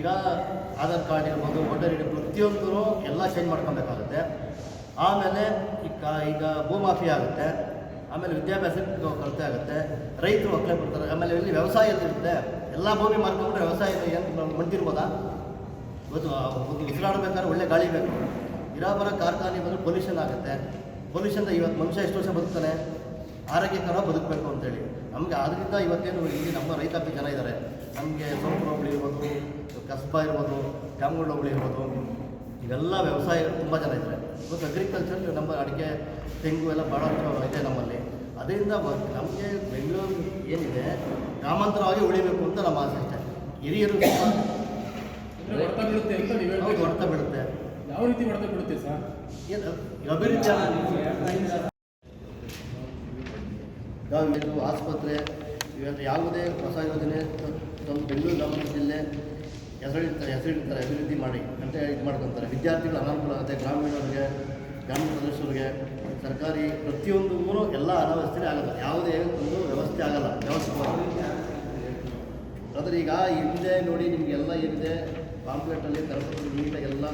ಈಗ ಆಧಾರ್ ಕಾರ್ಡ್ ಇರ್ಬೋದು voter ID ಪ್ರತಿಯೊಂದು ಎಲ್ಲ ಚೇಂಜ್ ಮಾಡ್ಕೊಬೇಕಾಗುತ್ತೆ. ಆಮೇಲೆ ಈಗ ಈಗ ಭೂಮಾಫಿ ಆಗುತ್ತೆ. ಆಮೇಲೆ ವಿದ್ಯಾಭ್ಯಾಸಕ್ಕೆ ಕೊರತೆ ಆಗುತ್ತೆ. ರೈತರು ಒಕ್ಕಲೆ ಬರ್ತಾರೆ ಆಮೇಲೆ ಇಲ್ಲಿ ವ್ಯವಸಾಯ ಇರುತ್ತೆ. ಎಲ್ಲ ಭೂಮಿ ಮಾರ್ಕೊಂಡ್ರೆ ವ್ಯವಸಾಯ ಏನು ಮಂತಿರ್ಬೋದಾ ಇವತ್ತು ಒಂದು ಉಸಿರಾಡಬೇಕಾದ್ರೆ ಒಳ್ಳೆ ಗಾಳಿ ಬೇಕು. ಇರಾಬರ ಕಾರ್ಖಾನೆ ಬಂದರೆ ಪೊಲ್ಯೂಷನ್ ಆಗುತ್ತೆ. ಪೊಲ್ಯೂಷನ್ ಇವತ್ತು ಮನುಷ್ಯ ಎಷ್ಟು ವರ್ಷ ಬದುಕ್ತಾನೆ? ಆರೋಗ್ಯಕರ ಬದುಕಬೇಕು ಅಂತೇಳಿ. ನಮಗೆ ಆದ್ದರಿಂದ ಇವತ್ತೇನು ಇಲ್ಲಿ ನಮ್ಮ ರೈತಾಪಿ ಜನ ಇದ್ದಾರೆ ನಮಗೆ ಸೋಂಪುರ ಪ್ರಾಬ್ಲಮ್ ಇರ್ಬೋದು ಕಸ್ಬ ಇರ್ಬೋದು ಜಾಮಗಳ್ಳ ಹೋಬಳಿ ಇರ್ಬೋದು ಇವೆಲ್ಲ ವ್ಯವಸಾಯ ತುಂಬ ಜನ ಇದ್ದಾರೆ. ಇವತ್ತು ಅಗ್ರಿಕಲ್ಚರ್ ನಮ್ಮ ಅಡಿಕೆ ತೆಂಗು ಎಲ್ಲ ಭಾಳ ಇದೆ ನಮ್ಮಲ್ಲಿ. ಅದರಿಂದ ನಮಗೆ ಬೆಂಗಳೂರು ಏನಿದೆ ಗ್ರಾಮಾಂತರವಾಗಿ ಉಳಿಬೇಕು ಅಂತ ನಮ್ಮ ಆಸೆ ಇಷ್ಟೆ ಹಿರಿಯರು ಹೊಡೆತ ಬಿಡುತ್ತೆ ಅಂತ ನೀವು ಹೊಡ್ತಾ ಬೀಳುತ್ತೆ. ಯಾವ ರೀತಿ ಹೊಡೆತ ಬೀಳುತ್ತೆ ಸರ್? ಏನು ಅಭಿವೃದ್ಧಿ ಇದು ಆಸ್ಪತ್ರೆ ಇವೆಲ್ಲ ಯಾವುದೇ ಹೊಸ ಯೋಜನೆ ನಮ್ಮ ಬೆಂಗಳೂರು ಗ್ರಾಮಾಂತರ ಜಿಲ್ಲೆ ಹೆಸರಿಡ್ತಾರೆ ಹೆಸರಿಡ್ತಾರೆ, ಅಭಿವೃದ್ಧಿ ಮಾಡಿ ಅಂತ ಇದು ಮಾಡ್ಕೊತಾರೆ. ವಿದ್ಯಾರ್ಥಿಗಳು ಅನಾನುಕೂಲ ಆಗುತ್ತೆ ಗ್ರಾಮೀಣರಿಗೆ ಗ್ರಾಮೀಣ ಪ್ರದೇಶದವ್ರಿಗೆ, ಸರ್ಕಾರಿ ಪ್ರತಿಯೊಂದೂ ಎಲ್ಲ ಅನಾವಸ್ಥೆ ಆಗಲ್ಲ. ಯಾವುದೇ ಒಂದು ವ್ಯವಸ್ಥೆ ಆಗಲ್ಲ. ವ್ಯವಸ್ಥೆ ಆದರೆ ಈಗ ಹಿಂದೆ ನೋಡಿ ನಿಮಗೆಲ್ಲ ಏನಿದೆ ಪಾಂಪ್ಲೆಟಲ್ಲಿ ತರಬೇತಿ ನೀಟಾಗೆಲ್ಲ